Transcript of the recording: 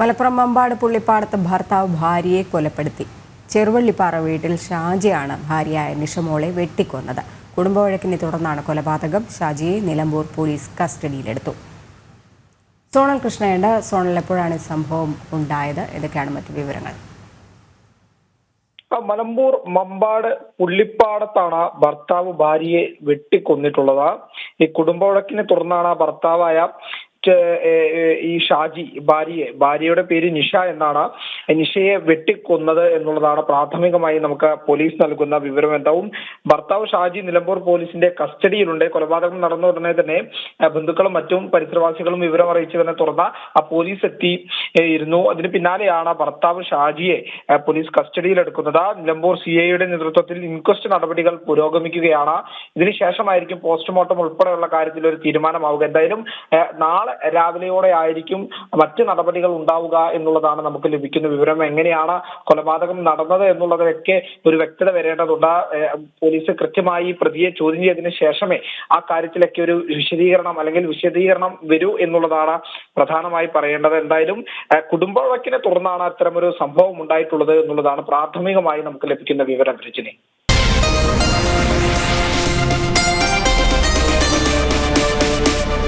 മലപ്പുറം മമ്പാട് പുള്ളിപ്പാടത്ത് ഭർത്താവ് ഭാര്യയെ കൊലപ്പെടുത്തി. ചെറുവള്ളിപ്പാറ വീട്ടിൽ ഷാജിയാണ് ഭാര്യയായ നിഷമോളെ വെട്ടിക്കൊന്നത്. കുടുംബവഴക്കിനെ തുടർന്നാണ് കൊലപാതകം. ഷാജിയെ നിലമ്പൂർ പോലീസ് കസ്റ്റഡിയിലെടുത്തു. സോണൽ കൃഷ്ണയുണ്ട്. സോണൽ എപ്പോഴാണ് സംഭവം ഉണ്ടായത്? ഇതൊക്കെയാണ് മറ്റു വിവരങ്ങൾ. മലമ്പൂർ മമ്പാട് പുള്ളിപ്പാടത്താണ് ഭർത്താവ് ഭാര്യയെ വെട്ടിക്കൊന്നിട്ടുള്ളത്. ഈ കുടുംബവഴക്കിനെ തുടർന്നാണ് ഭർത്താവായ ഈ ഷാജി ഭാര്യയെ ഭാര്യയുടെ പേര് നിഷ എന്നാണ്. നിഷയെ വെട്ടിക്കൊന്നത് എന്നുള്ളതാണ് പ്രാഥമികമായി നമുക്ക് പോലീസ് നൽകുന്ന വിവരം എന്താവും ഭർത്താവ് ഷാജി നിലമ്പൂർ പോലീസിന്റെ കസ്റ്റഡിയിലുണ്ട്. കൊലപാതകം നടന്ന ഉടനെ തന്നെ ബന്ധുക്കളും മറ്റും പരിസരവാസികളും വിവരം അറിയിച്ചതിനെ തുടർന്ന് ആ പോലീസ് എത്തി ഇരുന്നു. അതിന് പിന്നാലെയാണ് ഭർത്താവ് ഷാജിയെ പോലീസ് കസ്റ്റഡിയിലെടുക്കുന്നത് നിലമ്പൂർ സി ഐയുടെ നേതൃത്വത്തിൽ ഇൻക്വസ്റ്റ് നടപടികൾ പുരോഗമിക്കുകയാണ്. ഇതിനുശേഷമായിരിക്കും പോസ്റ്റ്മോർട്ടം ഉൾപ്പെടെയുള്ള കാര്യത്തിൽ ഒരു തീരുമാനമാവുക. എന്തായാലും നാളെ രാവിലെയോടെ ആയിരിക്കും മറ്റ് നടപടികൾ ഉണ്ടാവുക എന്നുള്ളതാണ് നമുക്ക് ലഭിക്കുന്ന വിവരം. എങ്ങനെയാണ് കൊലപാതകം നടന്നത് എന്നുള്ളതൊക്കെ ഒരു വ്യക്തത വരേണ്ടതുണ്ട്. പോലീസ് കൃത്യമായി പ്രതിയെ ചോദ്യം ചെയ്തതിനു ശേഷമേ ആ കാര്യത്തിലൊക്കെ ഒരു വിശദീകരണം അല്ലെങ്കിൽ വിശദീകരണം വരൂ എന്നുള്ളതാണ് പ്രധാനമായി പറയേണ്ടത്. എന്തായാലും കുടുംബ വഴക്കിനെ തുടർന്നാണ് അത്തരമൊരു സംഭവം ഉണ്ടായിട്ടുള്ളത് എന്നുള്ളതാണ് പ്രാഥമികമായി നമുക്ക് ലഭിക്കുന്ന വിവരം രജനി.